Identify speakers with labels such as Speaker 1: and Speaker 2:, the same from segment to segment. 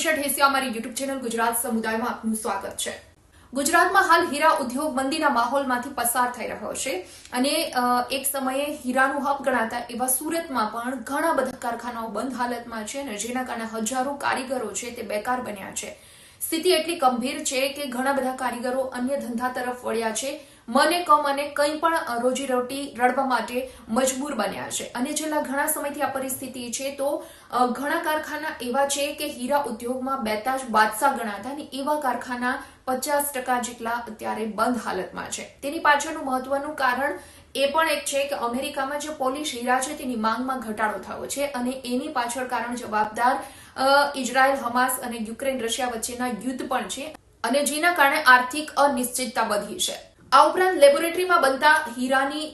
Speaker 1: નિશા ઢેસિયા અમારી YouTube channel Gujarat સમુદાયમાં આપનું સ્વાગત છે. ગુજરાતમાં હાલ હીરા ઉદ્યોગ મંદીના માહોલમાંથી પસાર થઈ રહ્યો છે અને એક સમયે હીરાનું હબ ગણાતા એવા સુરતમાં પણ ઘણા બધા કારખાનાઓ બંધ હાલતમાં છે અને જેના કારણે હજારો કારીગરો છે તે બેકાર બન્યા છે. સ્થિતિ એટલી ગંભીર છે કે ઘણા બધા કારીગરો અન્ય ધંધા તરફ વળ્યા છે મને કમ અને કંઈ પણ રોજીરોટી રળવા માટે મજબૂર બન્યા છે. અને છેલ્લા ઘણા સમયથી આ પરિસ્થિતિ છે, તો ઘણા કારખાના એવા છે કે હીરા ઉદ્યોગમાં બેતાજ બાદશાહ ગણાતા અને એવા કારખાના પચાસ ટકા જેટલા અત્યારે બંધ હાલતમાં છે. તેની પાછળનું મહત્વનું કારણ એ પણ એક છે કે અમેરિકામાં જે પોલિશ હીરા છે, તેની માંગમાં ઘટાડો થયો છે અને એની પાછળ કારણ જવાબદાર ઇઝરાયલ, હમાસ અને યુક્રેન, રશિયા વચ્ચેના યુદ્ધ પણ છે અને જેના કારણે આર્થિક અનિશ્ચિતતા વધી છે. આ ઉપરાંત લેબોરેટરીમાં બનતા હીરાની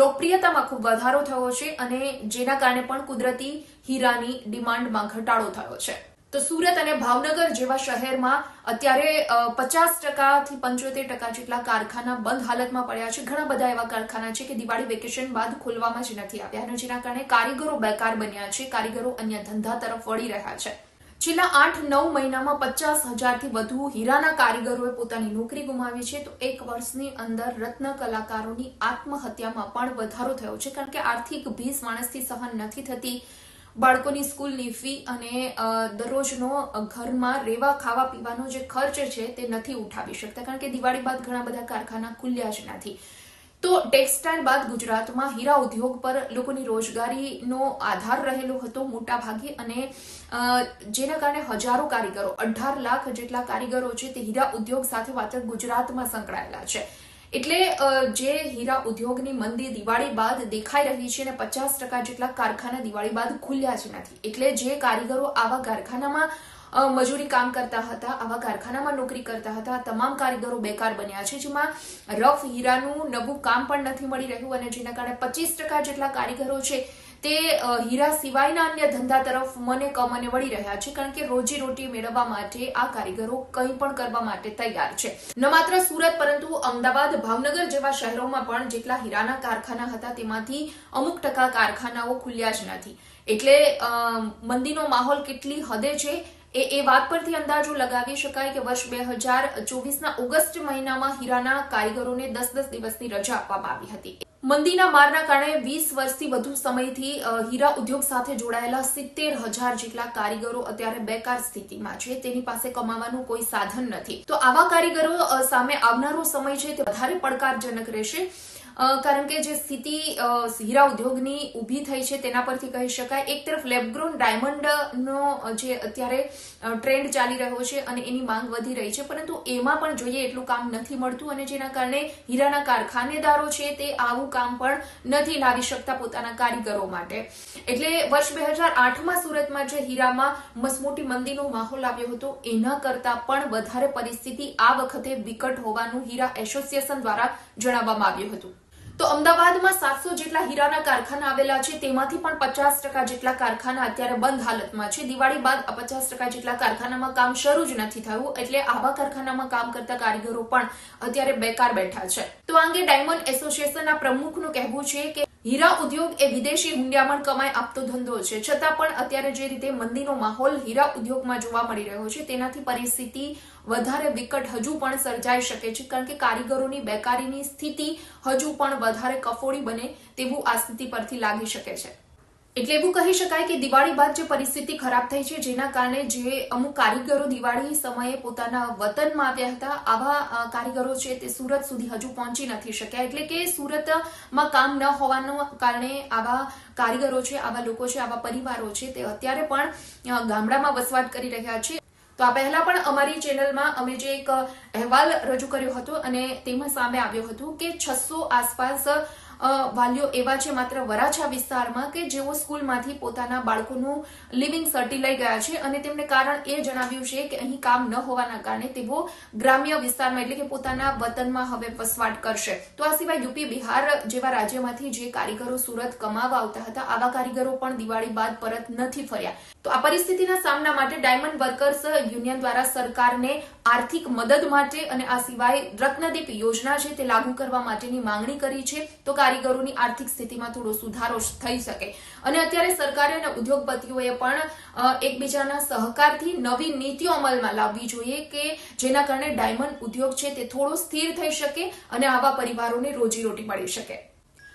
Speaker 1: લોકપ્રિયતામાં ખૂબ વધારો થયો છે અને જેના કારણે પણ કુદરતી હીરાની ડિમાન્ડમાં ઘટાડો થયો છે. તો સુરત અને ભાવનગર જેવા શહેરમાં અત્યારે પચાસ ટકાથી પંચોતેર ટકા જેટલા કારખાના બંધ હાલતમાં પડ્યા છે. ઘણા બધા એવા કારખાના છે કે દિવાળી વેકેશન બાદ ખોલવામાં જ નથી આવ્યા અને જેના કારણે કારીગરો બેકાર બન્યા છે. કારીગરો અન્ય ધંધા તરફ વળી રહ્યા છે. છેલ્લા આઠ નવ મહિનામાં પચાસ હજારથી વધુ હીરાના કારીગરોએ પોતાની નોકરી ગુમાવી છે. તો એક વર્ષની અંદર રત્ન કલાકારોની આત્મહત્યામાં પણ વધારો થયો છે. કારણ કે આર્થિક ભીસ માણસથી સહન નથી થતી. બાળકોની સ્કૂલની ફી અને દરરોજનો ઘરમાં રહેવા ખાવા પીવાનો જે ખર્ચ છે તે નથી ઉઠાવી શકતા. કારણ કે દિવાળી બાદ ઘણા બધા કારખાના ખુલ્યા જ નથી. તો ટેક્સટાઇલ બાદ ગુજરાતમાં હીરા ઉદ્યોગ પર લોકોની રોજગારીનો આધાર રહેલો હતો મોટા ભાગે અને જેના કારણે હજારો કારીગરો, અઢાર લાખ જેટલા કારીગરો છે તે હીરા ઉદ્યોગ સાથે માત્ર ગુજરાતમાં સંકળાયેલા છે. એટલે જે હીરા ઉદ્યોગની મંદી દિવાળી બાદ દેખાઈ રહી છે અને પચાસ ટકા જેટલા કારખાના દિવાળી બાદ ખુલ્યા જ નથી. એટલે જે કારીગરો આવા કારખાનામાં મજૂરી કામ કરતા હતા, આવા કારખાનામાં નોકરી કરતા હતા. તમામ કારીગરો બેકાર બન્યા છે. જેમાં રફ હીરાનું નવું કામ પણ નથી મળી રહ્યું અને જેના કારણે પચીસ ટકા જેટલા કારીગરો છે તે હીરા સિવાયના અન્ય ધંધા તરફ મને કમને વળી રહ્યા છે. કારણ કે રોજી રોટી મેળવવા માટે આ કારીગરો કંઈ પણ કરવા માટે તૈયાર છે. ન માત્ર સુરત, પરંતુ અમદાવાદ, ભાવનગર જેવા શહેરોમાં પણ જેટલા હીરાના કારખાના હતા તેમાંથી અમુક ટકા કારખાનાઓ ખુલ્યા જ નથી. એટલે મંદીનો માહોલ કેટલી હદે છે એ એ વાત પરથી અંદાજો લગાવી શકાય કે વર્ષ બે હજાર ચોવીસના ઓગસ્ટ મહિનામાં હીરાના કારીગરોને દસ દસ દિવસની રજા આપવામાં આવી હતી. મંદીના મારના કારણે વીસ વર્ષથી વધુ સમયથી હીરા ઉદ્યોગ સાથે જોડાયેલા સિત્તેર હજાર જેટલા કારીગરો અત્યારે બેકાર સ્થિતિમાં છે. તેની પાસે કમાવાનું કોઈ સાધન નથી. તો આવા કારીગરો સામે આવનારો સમય છે તે વધારે પડકારજનક રહેશે. કારણ કે જે સ્થિતિ હીરા ઉદ્યોગની ઊભી થઈ છે તેના પરથી કહી શકાય. એક તરફ લેબગ્રોન ડાયમંડનો જે અત્યારે ટ્રેન્ડ ચાલી રહ્યો છે અને એની માંગ વધી રહી છે, પરંતુ એમાં પણ જોઈએ એટલું કામ નથી મળતું અને જેના કારણે હીરાના કારખાનેદારો છે તે આવું કામ પણ નથી લાવી શકતા પોતાના કારીગરો માટે. એટલે વર્ષ બે હજાર આઠમાં સુરતમાં જે હીરામાં મસમોટી મંદીનો માહોલ આવ્યો હતો, એના કરતા પણ વધારે પરિસ્થિતિ આ વખતે વિકટ હોવાનું હીરા એસોસિએશન દ્વારા જણાવવામાં આવ્યું હતું. તો અમદાવાદમાં સાતસો જેટલા હીરાના કારખાના આવેલા છે, તેમાંથી પણ પચાસ ટકા જેટલા કારખાના અત્યારે બંધ હાલતમાં છે. દિવાળી બાદ પચાસ ટકા જેટલા કારખાનામાં કામ શરૂ જ નથી થયું, એટલે આવા કારખાનામાં કામ કરતા કારીગરો પણ અત્યારે બેકાર બેઠા છે. તો આ ડાયમંડ એસોસિએશનના પ્રમુખનું કહેવું છે કે હીરા ઉદ્યોગ એ વિદેશી હુંડિયામણ કમાઈ આપતો ધંધો છે. છતાં પણ અત્યારે જે રીતે મંદીનો માહોલ હીરા ઉદ્યોગમાં જોવા મળી રહ્યો છે, તેનાથી પરિસ્થિતિ વધારે વિકટ હજુ પણ સર્જાઈ શકે છે, કારણ કે કારીગરોની બેકારીની સ્થિતિ હજુ પણ વધારે કફોડી બને તેવું આ સ્થિતિ પરથી લાગી શકે છે. એટલે એવું કહી શકાય કે દિવાળી બાદ જે પરિસ્થિતિ ખરાબ થઈ છે, જેના કારણે જે અમુક કારીગરો દિવાળી સમયે પોતાના વતનમાં આવ્યા હતા, આવા કારીગરો છે તે સુરત સુધી હજુ પહોંચી નથી શક્યા. એટલે કે સુરતમાં કામ ન હોવાના કારણે આવા કારીગરો છે, આવા લોકો છે, આવા પરિવારો છે તે અત્યારે પણ ગામડામાં વસવાટ કરી રહ્યા છે. તો આ પહેલા પણ અમારી ચેનલમાં અમે જે એક અહેવાલ રજૂ કર્યો હતો અને તેમાં સામે આવ્યો હતું કે છસો આસપાસ વાલીઓ એવા છે માત્ર વરાછા વિસ્તારમાં કે જેઓ સ્કૂલમાંથી પોતાના બાળકોનું લિવિંગ સર્ટી લઈ ગયા છે અને તેમને કારણ એ જણાવ્યું છે કે અહીં કામ ન હોવાના કારણે તેઓ ગ્રામ્ય વિસ્તારમાં એટલે કે પોતાના વતનમાં હવે વસવાટ કરશે. તો આ સિવાય યુપી બિહાર જેવા રાજ્યમાંથી જે કારીગરો સુરત કમાવા આવતા હતા, આવા કારીગરો પણ દિવાળી બાદ પરત નથી ફર્યા. તો આ પરિસ્થિતિના સામના માટે ડાયમંડ વર્કર્સ યુનિયન દ્વારા સરકારને આર્થિક મદદ માટે અને આ સિવાય રત્નદીપ યોજના છે તે લાગુ કરવા માટેની માંગણી કરી છે. તો કારીગરોની આર્થિક સ્થિતિમાં થોડો સુધારો થઈ શકે. અને અત્યારે સરકારે અને ઉદ્યોગપતિઓએ પણ એકબીજાના સહકારથી નવી નીતિઓ અમલમાં લાવવી જોઈએ કે જેના કારણે ડાયમંડ ઉદ્યોગ છે તે થોડો સ્થિર થઈ શકે અને આવા પરિવારોને રોજીરોટી મળી શકે.